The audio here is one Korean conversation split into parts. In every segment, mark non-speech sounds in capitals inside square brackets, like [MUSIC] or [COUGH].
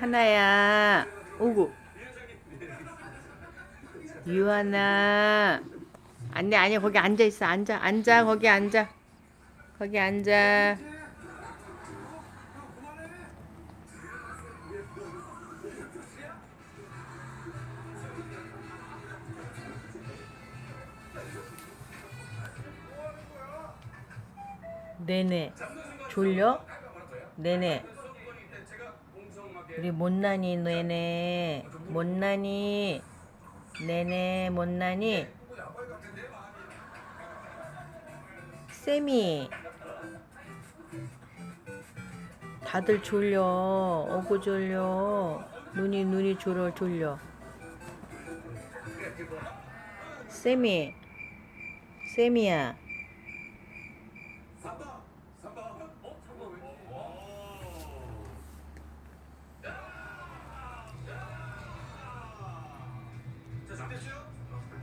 하나야 오구 유하나 안돼 아니 거기 앉아 있어. 앉아 앉아 거기 앉아. 거기 앉아. 네네. 졸려? 네네 우리 못난이 네네 못난이 네네 못난이 쌤이 다들 졸려 어구 졸려 눈이 눈이 졸어 졸려. 쌤이 쌤이야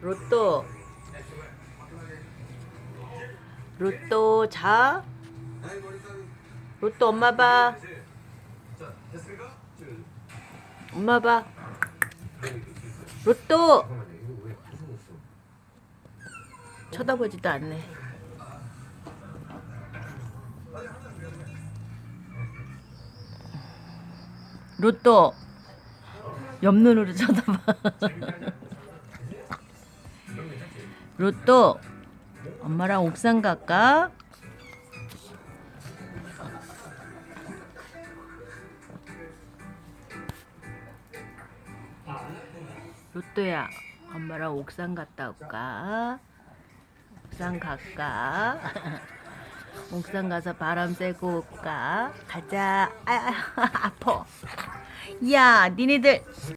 로또. 로또 자. 로또 엄마 봐. 엄마 봐. 로또. 쳐다보지도 않네. 로또. 옆눈으로 쳐다봐 [LAUGHS] 로또 엄마랑 옥상 갈까? 로또야 엄마랑 옥상 갔다 올까? 옥상 갈까? [LAUGHS] 옥상 가서 바람 쐬고 올까? 가자. 아, [LAUGHS] 아파. 야, 니네들